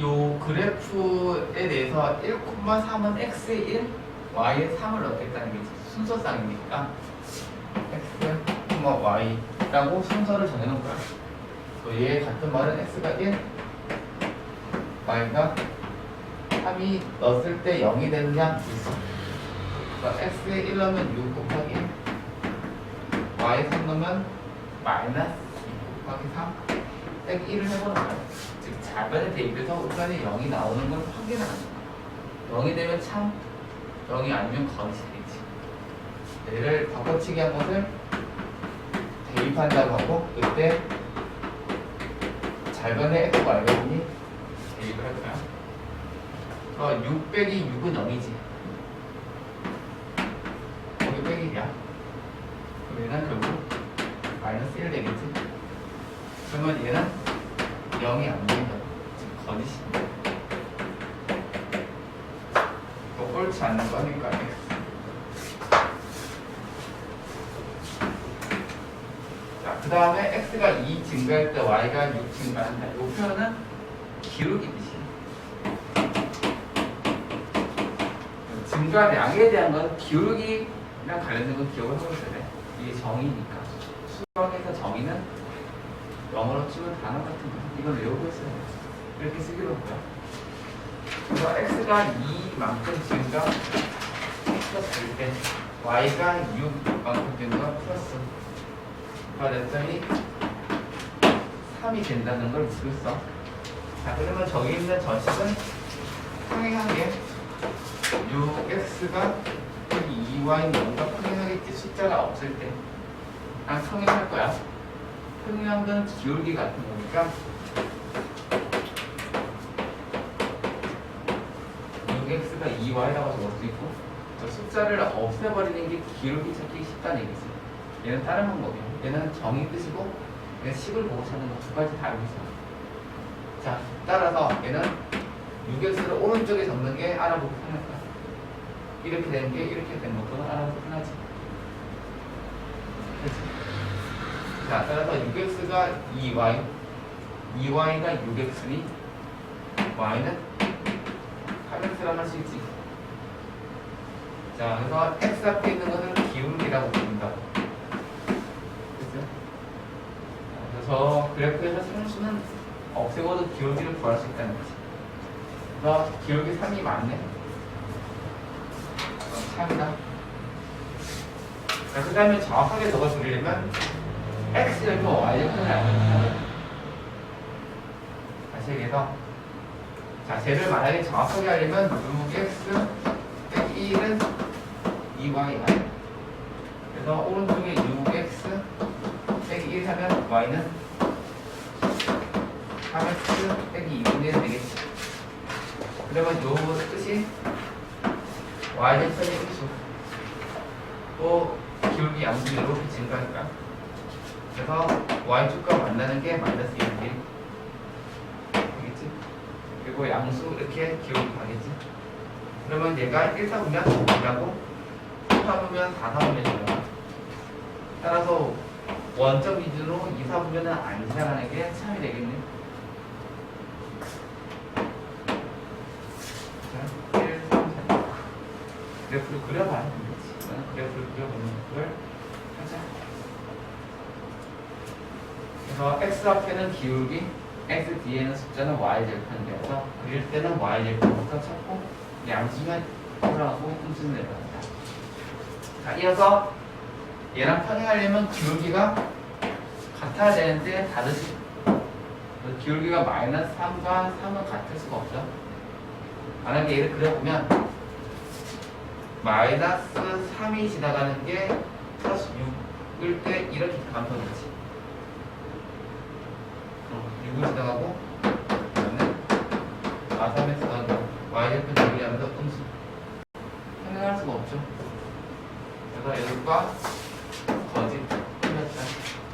요 그래프에 대해서 1,3은 x의 1, y의 3을 넣겠다는 게 순서상이니까 x, y라고 순서를 정해놓은 거야. 또 얘 같은 말은 x가 1, y가 3이 넣었을 때 0이 되느냐. 그러니까 x에 1 넣으면 6 곱하기 1, y에 3 넣으면 마이너스 2 곱하기 3 빼기 1을 해보는 거야. 즉 자변에 대입해서 우선에 0이 나오는 걸 확인하는 거야. 0이 되면 참, 0이 아니면 거짓이 되지. 얘를 바꿔치기 한 것을 대입한다고 하고 그때 잘변에 x가 알겠니? 대입을 할 거야. 어, 6 빼기 6은 0이지. 거기 빼기 1이야. 그럼 얘는 결국 마이너스 1 되겠지. 그러면 얘는 0이 안 된다. 즉 거짓이. 또 옳지 않는 거니까. 자, 그 다음에 x가 2 증가할 때 y가 6 증가한다. 이 표현은 기울기듯이. 증가량에 대한 건 기울기랑 관련된 건 기억을 하고 있어야 돼. 이게 정의니까. 수학에서 정의는 영어로 치면 단어 같은 거. 이걸 외우고 있어야 돼. 이렇게 쓰기로 했고요. 그래서 x가 2만큼 증가 플러스 때 y가 6만큼 증가 플러스 가 됐더니 3이 된다는 걸 모르겠어. 자, 그러면 저기 있는 전식은 평행한 게 6x가 여기 2y 뭔가 평행하겠지 숫자가 없을 때. 아, 평행할 거야. 평행한 건 기울기 같은 거니까 6x가 2y라고 적을 수 있고 저 숫자를 없애버리는 게 기울기 찾기 쉽다는 얘기지. 얘는 다른 방법이야. 얘는 정의 뜻이고 얘는 식을 보고 찾는 거 두 가지 다르게 있어. 자, 따라서 얘는 6x를 오른쪽에 적는 게 알아보기 편할 거야. 이렇게 되는 게 이렇게 되는 것보다 알아보기 편하지. 그치? 자, 따라서 6x가 2y, 2y가 6x니 y는 8x라고 할수 있지. 자, 그래서 x 앞에 있는 것을 기울기라고 부른다고. 그죠? 그래서 그래프에서 상수는 없애고도 기울기를 구할 수 있다는 거지. 그래서 기울기 3이 맞네. 어, 3이다. 자, 그 다음에 정확하게 적어주려면 x절표 y절표를 알고 있다. 다시 얘기해서 자, 쟤를 만약에 정확하게 하려면 6x 빼기 1은 2y야. 그래서 오른쪽에 6x 빼기 1 하면 y는 3x 빼기 2분의 1 되겠지. 그러면 요 뜻이 y절편의 일수 또 기울기 양수 이렇게 증가할까? 그래서 y축과 만나는 게 마이너스 1이 되겠지? 그리고 양수 이렇게 기울기 가겠지? 그러면 얘가 1 사분면 2라고 3 사분면 4 사분면이잖아. 따라서 원점 기준으로 2 사분면은 안 지나가는 게 참이 되겠네. 자, 1, 3, 4. 그래프를 그려봐야 되겠지. 그래프를 그려보는 걸 하자. 그래서 x 앞에는 기울기, x 뒤에는 숫자는 y 절편이어서 그릴 때는 y 절편부터 찾고 양수면 올라가고 음수는 내려간다. 자, 이어서 얘랑 평행하려면 기울기가 같아야 되는데 다르지. 기울기가 마이너스 3과 3은 같을 수가 없죠. 만약에 얘를 그려보면 마이너스 3이 지나가는 게 플러스 6일 때 이렇게 감춰지지. 6을 지나가고 그러면 아3에서 더하기 y절편 대비하면서 음수. 평행할 수가 없죠. 그래서 얘들과